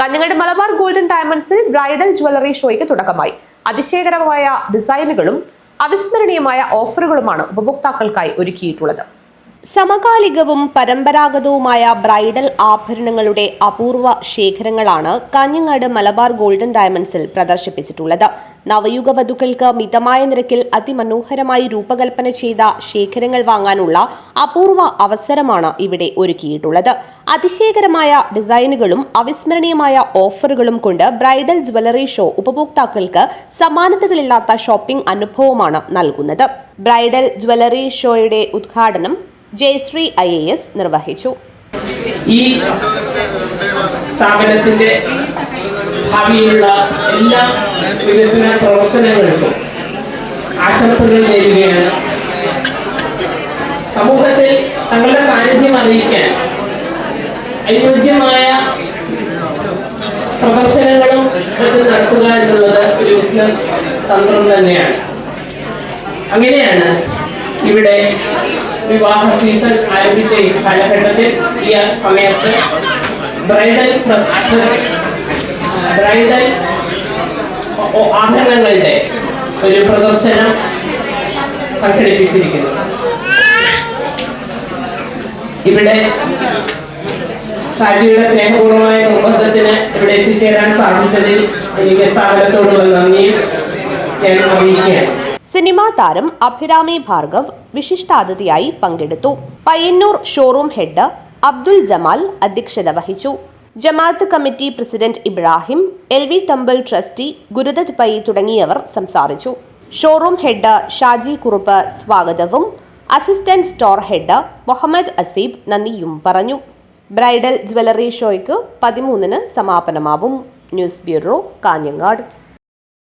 Kanhangad Malabar golden ഡയമണ്ട്സിൽ bridal jewellery ഷോയ്ക്ക് തുടക്കമായി. അതിശയകരമായ ഡിസൈനുകളും അവിസ്മരണീയമായ ഓഫറുകളുമാണ് ഉപഭോക്താക്കൾക്കായി ഒരുക്കിയിട്ടുള്ളത്. സമകാലികവും പരമ്പരാഗതവുമായ ബ്രൈഡൽ ആഭരണങ്ങളുടെ അപൂർവ ശേഖരങ്ങളാണ് കാഞ്ഞങ്ങാട് മലബാർ ഗോൾഡൻ ഡയമണ്ട്സിൽ പ്രദർശിപ്പിച്ചിട്ടുള്ളത്. നവയുഗ വധുക്കൾക്ക് മിതമായ നിരക്കിൽ അതിമനോഹരമായി രൂപകൽപ്പന ചെയ്ത ശേഖരങ്ങൾ വാങ്ങാനുള്ള അപൂർവ അവസരമാണ് ഇവിടെ ഒരുക്കിയിട്ടുള്ളത്. അതിശയകരമായ ഡിസൈനുകളും അവിസ്മരണീയമായ ഓഫറുകളും കൊണ്ട് ബ്രൈഡൽ ജ്വല്ലറി ഷോ ഉപഭോക്താക്കൾക്ക് സമാനതകളില്ലാത്ത ഷോപ്പിംഗ് അനുഭവമാണ് നൽകുന്നത്. ബ്രൈഡൽ ജ്വല്ലറി ഷോയുടെ ഉദ്ഘാടനം ജയശ്രീ ഐ എ എസ് നിർവഹിച്ചു. ഈ സ്ഥാപനത്തിന്റെ ഭാവിയിലുള്ള എല്ലാ വികസന പ്രവർത്തനങ്ങൾക്കും ആശംസകൾ നേരുകയാണ്. സമൂഹത്തിൽ തങ്ങളുടെ സാന്നിധ്യം അറിയിക്കാൻ അനുയോജ്യമായ പ്രദർശനങ്ങളും മറ്റും നടത്തുക എന്നുള്ളത് ഒരു ബിസിനസ് തന്ത്രം തന്നെയാണ്. അങ്ങനെയാണ് ഇവിടെ വിവാഹ സീസൺ ആരംഭിച്ച ഈ കാലഘട്ടത്തിൽ ഈ സമയത്ത് ബ്രൈഡൽ ബ്രൈഡൽ ആഭരണങ്ങളുടെ ഒരു പ്രദർശനം സംഘടിപ്പിച്ചിരിക്കുന്നു. ഇവിടെ ഷാജിയുടെ സ്നേഹപൂർവമായ നിർബന്ധത്തിന് ഇവിടെ എത്തിച്ചേരാൻ സാധിച്ചതിൽ എനിക്ക് സ്ഥാപനത്തോടുള്ള നന്ദിയും ഞാൻ അറിയിക്കുകയാണ്. സിനിമാ താരം അഭിരാമി ഭാർഗവ് വിശിഷ്ടാതിഥിയായി പങ്കെടുത്തു. പയ്യന്നൂർ ഷോറൂം ഹെഡ് അബ്ദുൽ ജമാൽ അധ്യക്ഷത വഹിച്ചു. ജമാഅത്ത് committee president Ibrahim L V temple trustee Gurudatt Pai തുടങ്ങിയവർ സംസാരിച്ചു. ഷോറൂം ഹെഡ് ഷാജി കുറുപ്പ് സ്വാഗതവും assistant store head Muhammad Aseeb നന്ദിയും പറഞ്ഞു. ബ്രൈഡൽ ജ്വല്ലറി ഷോയ്ക്ക് പതിമൂന്നിന് സമാപനമാവും. News bureau Kanhangad.